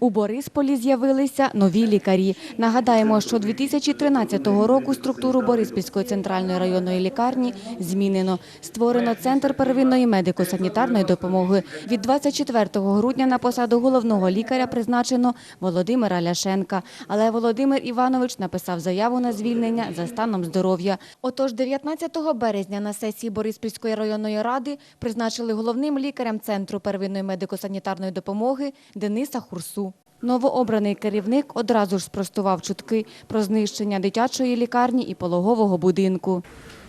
У Борисполі з'явилися нові лікарі. Нагадаємо, що 2013 року структуру Бориспільської центральної районної лікарні змінено. Створено центр первинної медико-санітарної допомоги. Від 24 грудня на посаду головного лікаря призначено Володимира Ляшенка. Але Володимир Іванович написав заяву на звільнення за станом здоров'я. Отож, 19 березня на сесії Бориспільської районної ради призначили головним лікарем центру первинної медико-санітарної допомоги Дениса Хурсу. Новообраний керівник одразу ж спростував чутки про знищення дитячої лікарні і пологового будинку.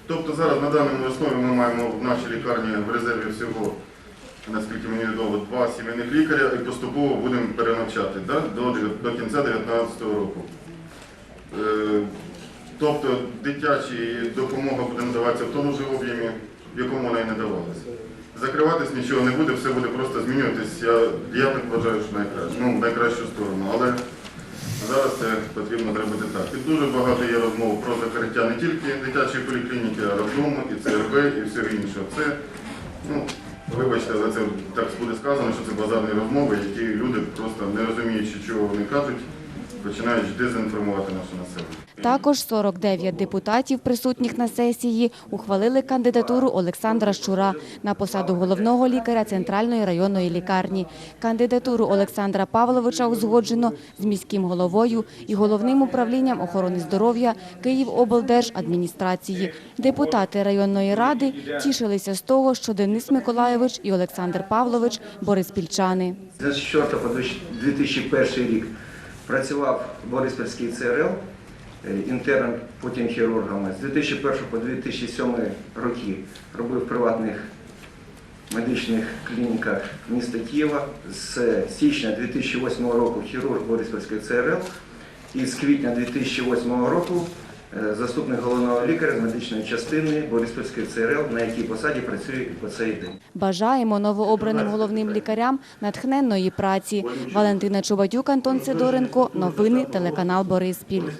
Тобто зараз на даному основі ми маємо в нашій лікарні в резерві всього, наскільки мені відомо, два сімейних лікаря і поступово будемо перенавчати да, до, до кінця 2019 року. Е, Тобто дитяча допомога буде надаватися в тому ж об'ємі, в якому вона і надавалася. Закриватись нічого не буде, все буде просто змінюватись. Я, я так вважаю, що найкраще, ну, в найкращу сторону. Але зараз це потрібно зробити так. І дуже багато є розмов про закриття не тільки дитячої поліклініки, а роддому, і ЦРБ, і всього іншого. Це, ну, вибачте, але це так буде сказано, що це базарні розмови, які люди просто не розуміючи, чого вони кажуть, починають дезінформувати наше населення. Також 49 депутатів, присутніх на сесії, ухвалили кандидатуру Олександра Щура на посаду головного лікаря Центральної районної лікарні. Кандидатуру Олександра Павловича узгоджено з міським головою і головним управлінням охорони здоров'я Київоблдержадміністрації. Депутати районної ради тішилися з того, що Денис Миколайович і Олександр Павлович – бориспільчани. З 2004 по 2001 рік працював в Бориспільській ЦРЛ е, інтерном, потім хірургами. З 2001 по 2007 роки робив в приватних медичних клініках міста Києва. З січня 2008 року хірург Бориспільської ЦРЛ і з квітня 2008 року заступник головного лікаря з медичної частини Бориспільської ЦРЛ, на якій посаді працює і по цей день. Бажаємо новообраним головним лікарям натхненної праці. Валентина Чубатюк, Антон Сидоренко. Новини телеканал Бориспіль.